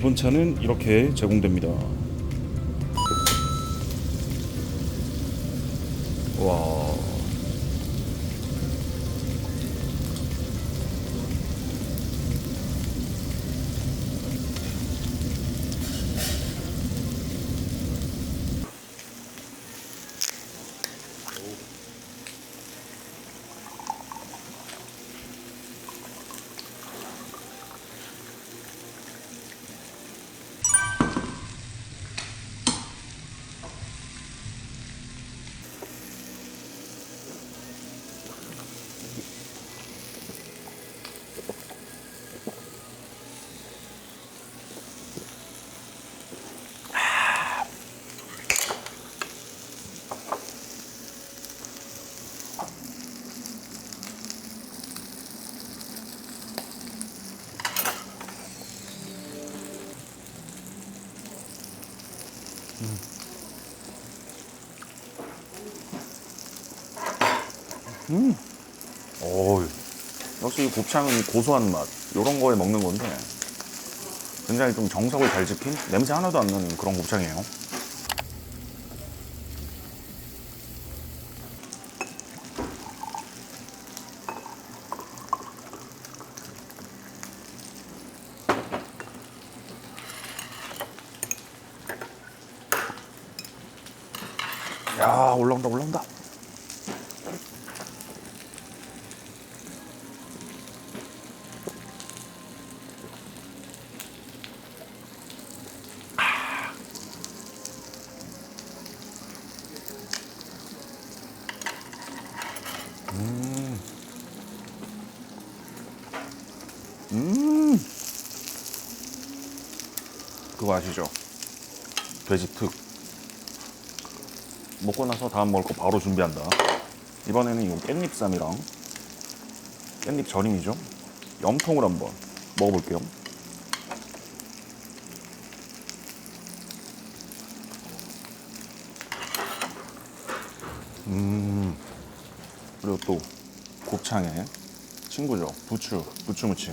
기본차는 이렇게 제공됩니다. 오, 역시 이 곱창은 이 고소한 맛 이런 거에 먹는 건데 굉장히 좀 정석을 잘 지킨 냄새 하나도 안 나는 그런 곱창이에요. 야 올라온다 올라온다. 아시죠? 돼지 특. 먹고 나서 다음 먹을 거 바로 준비한다. 이번에는 이 깻잎쌈이랑 깻잎 절임이죠. 염통을 한번 먹어볼게요. 음. 그리고 또 곱창에 친구죠. 부추, 부추 무침.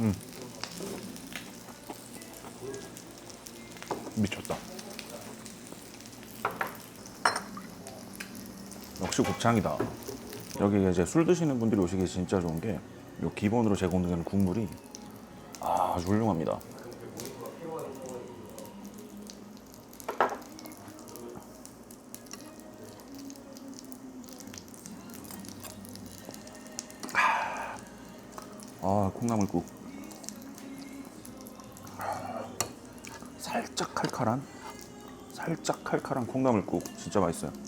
음. 미쳤다. 역시 곱창이다. 여기 이제 술 드시는 분들이 오시기 진짜 좋은 게요 기본으로 제공되는 국물이 아주 훌륭합니다. 아 콩나물국 살짝 칼칼한 살짝 칼칼한 콩나물국 진짜 맛있어요.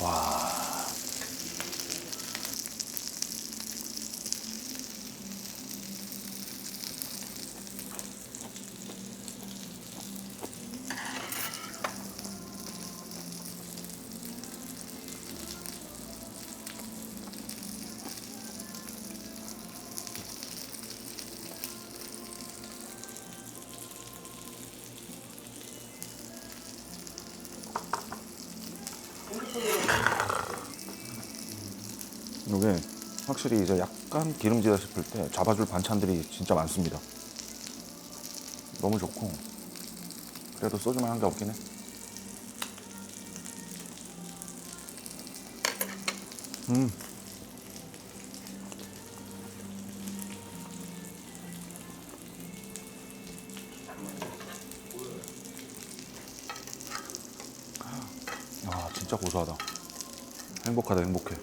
와. 이게 확실히 이제 약간 기름지다 싶을 때 잡아줄 반찬들이 진짜 많습니다. 너무 좋고 그래도 소주만 한 게 없긴 해. 음. 아 진짜 고소하다. 행복하다 행복해.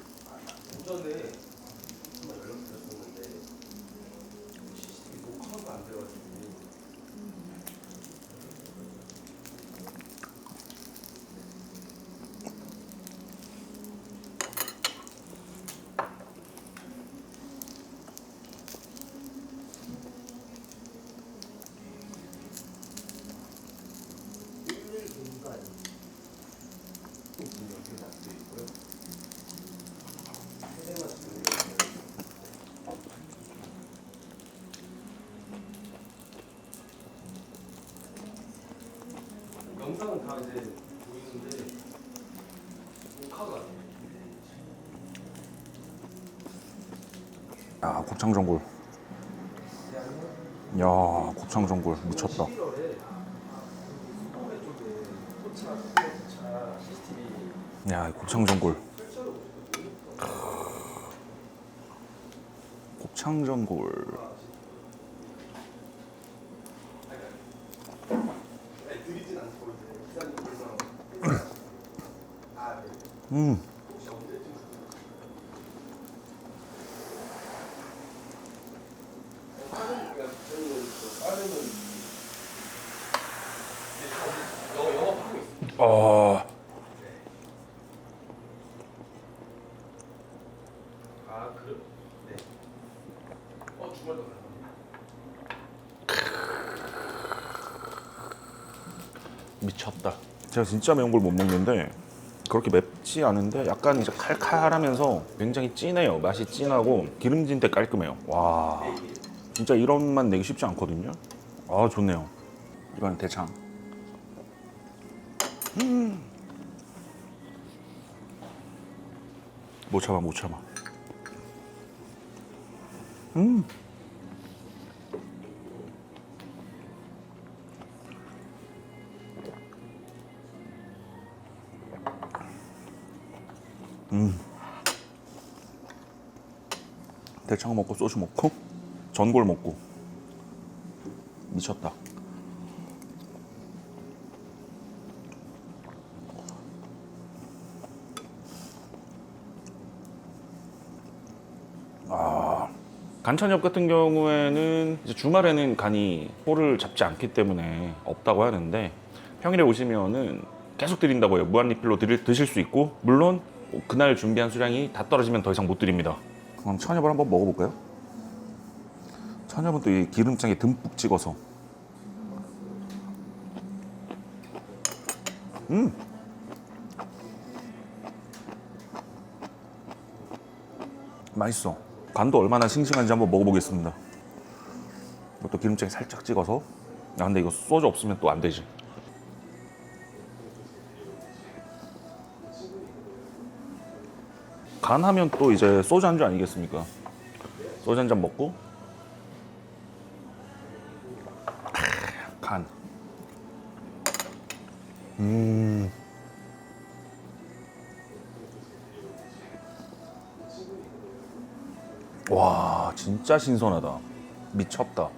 영상은 다 이제 보이는데 녹화가. 야 곱창 전골. 야 곱창 전골. 미쳤다. 11월에 수도회 쪽에 포차, 포차 CCTV 야 곱창 전골. 실제로 곱창 전골 아니, 드리진 않고 이제 기사님께서 아, 네. 음 혹시 언제쯤 빠른 그러니까 저희는 그 빠르면 영어 영업하고 있어 요. 어, 아 그래? 네. 어 주말도. 미쳤다 제가 진짜 매운 걸 못 먹는데 그렇게 맵지 않은데 약간 이제 칼칼하면서 굉장히 진해요. 맛이 진하고 기름진데 깔끔해요. 와 진짜 이런 맛 내기 쉽지 않거든요. 아 좋네요. 이건 대창. 음. 못 참아 못 참아. 음 대창 먹고 소주 먹고 전골 먹고 미쳤다. 아, 간천엽 같은 경우에는 주말에는 간이 호를 잡지 않기 때문에 없다고 하는데 평일에 오시면은 계속 드린다고 해요. 무한 리필로 드실 수 있고 물론 그날 준비한 수량이 다 떨어지면 더 이상 못 드립니다. 그럼 천엽을 한번 먹어볼까요? 천엽은 또 이 기름장에 듬뿍 찍어서. 음! 맛있어. 간도 얼마나 싱싱한지 한번 먹어보겠습니다. 이것도 기름장에 살짝 찍어서. 야 근데 이거 소주 없으면 또 안 되지 간 하면 또 이제 소주 안주 아니겠습니까 소주 한 잔 먹고 간. 음. 와, 진짜 신선하다. 미쳤다.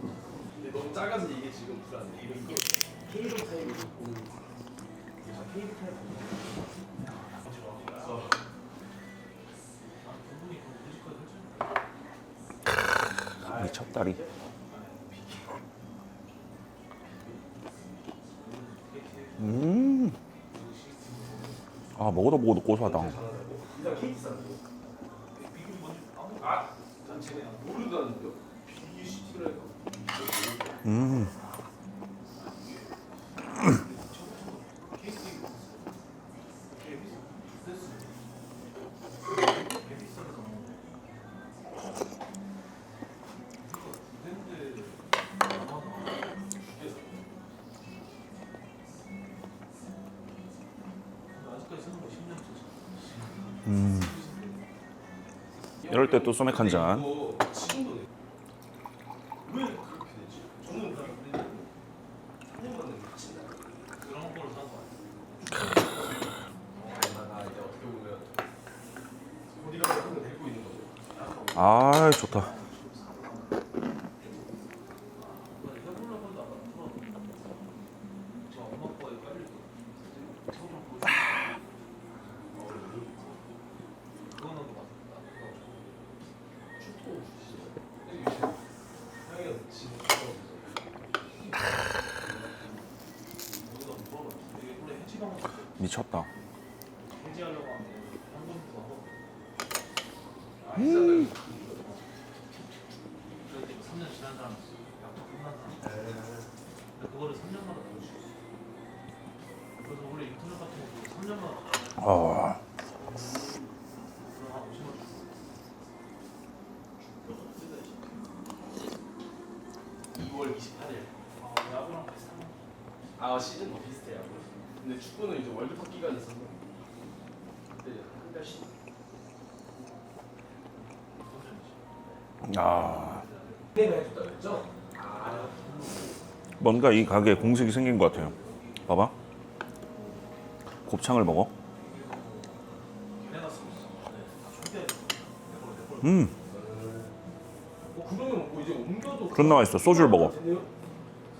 너무 작아서 이게 지금 불안해. 이거 이거 케이블 타입이 있고 자 케이블 타입. 미쳤다리. 음. 아, 먹어도 먹어도 고소하다. 아, 난 제가 모른다는데 이럴 때 또 소맥 한 잔. 이거 지금도 내- 왜 그렇게 되지? 저는 그냥 그냥 3년 만에 미친다. 그런 거로 산거 아니야? 나, 나 이제 어떻게 보면 어디가 한명 데리고 있는 거죠. 아, 좋다. 미쳤다. 그거를 3년마다 넣을 수 있어. 그래서 원래 인터넷 같은 것도 3년마다 아, 그럼 한 50만 원 주고. 2월 28일. 아, 야구랑 비슷한 거. 아 시즌 뭐 비슷해요. 근데 축구는 이제 월드컵 기간이 있어서 그때 한 달씩 아 뭔가 이 가게에 공식이 생긴 것 같아요. 봐봐. 곱창을 먹어. 음, 존나 맛있어. 소주를 먹어. 텐데요?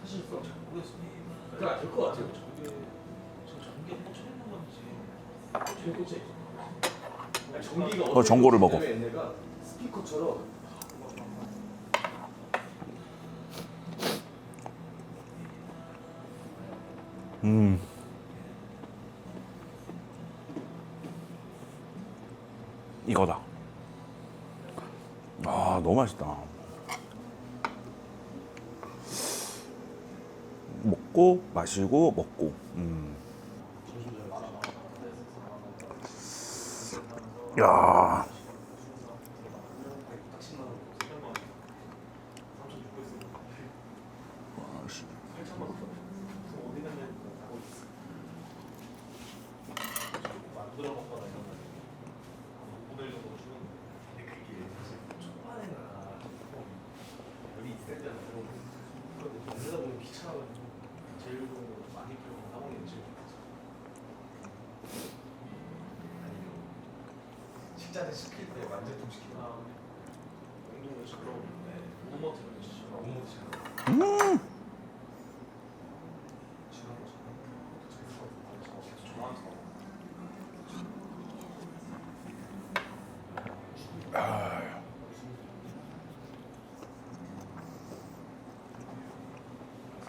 사실 그 음. 이거다. 아, 너무 맛있다. 먹고 마시고 먹고. 음. 야. 아씨. 어디 갔냐 하고 있어. 만들어 먹거나 이런 거. 오늘 정도 주는 근데 그게 사실 초반에나 열이 있을 때나 그런 거 그런데 만들다 보면 귀찮아가지고 제일 거 아니면 식자재 시킬 때 완제품 시키나 아, 운동을. 네. 무모트를 주시죠. 너무 못하잖아 음. 지난 거 저한테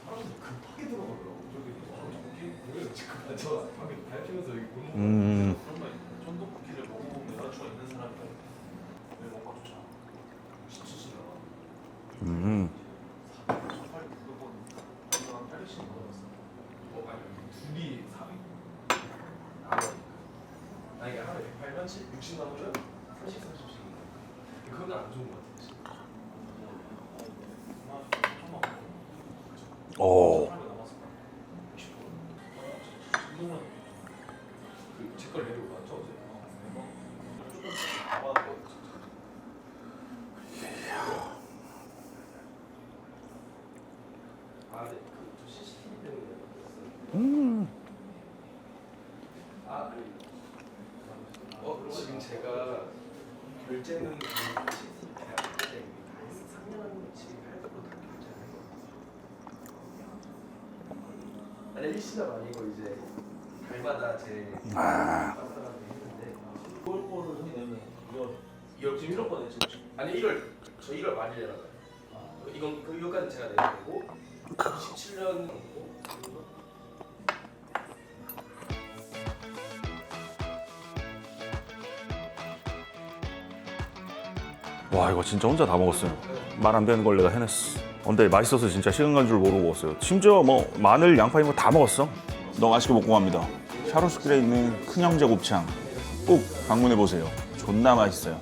사람들이 급하게 들어가더라고 저기 어, 저기 왜 지금 저 방금 밝히면서 여기 못 음. 그런 말 있는데 천도쿠키를 먹어보면 여자친구가 있는 사람이 왜 뭔가 좋잖아. 시치시다가 음. 빨리 그거 건강 800씩 먹어봤어. 어, 아니 둘이 400 나머지 이게 하루에 108만 60 나오면 30, 30씩 그건 안 좋은 것 같아 진짜. 오. 그 제걸 내려고 왔죠 어제 아, 네. 그저 CCTV 때문에 그랬어요. 음. 아. 어, 지금 제가 결제는 그 CCTV 다 이제 상냥한 지금 8%다 결제한 거. 아니 일시납 아니고 이제 달마다 제 아. 했는데 6월 거를 형이 내면 2월 2월 지금 1월 거 냈지 아니 1월 저 1월 말일에 나가요. 이건 그 이거까지 제가 내야 되고 27년 와 이거 진짜 혼자 다 먹었어요. 말 안 되는 걸 내가 해냈어. 근데 맛있어서 진짜 시간 간 줄 모르고 먹었어요. 심지어 뭐 마늘, 양파 이런 거 다 먹었어. 너무 맛있게 먹고 갑니다. 샤로스길에 있는 큰형제 곱창 꼭 방문해 보세요. 존나 맛있어요.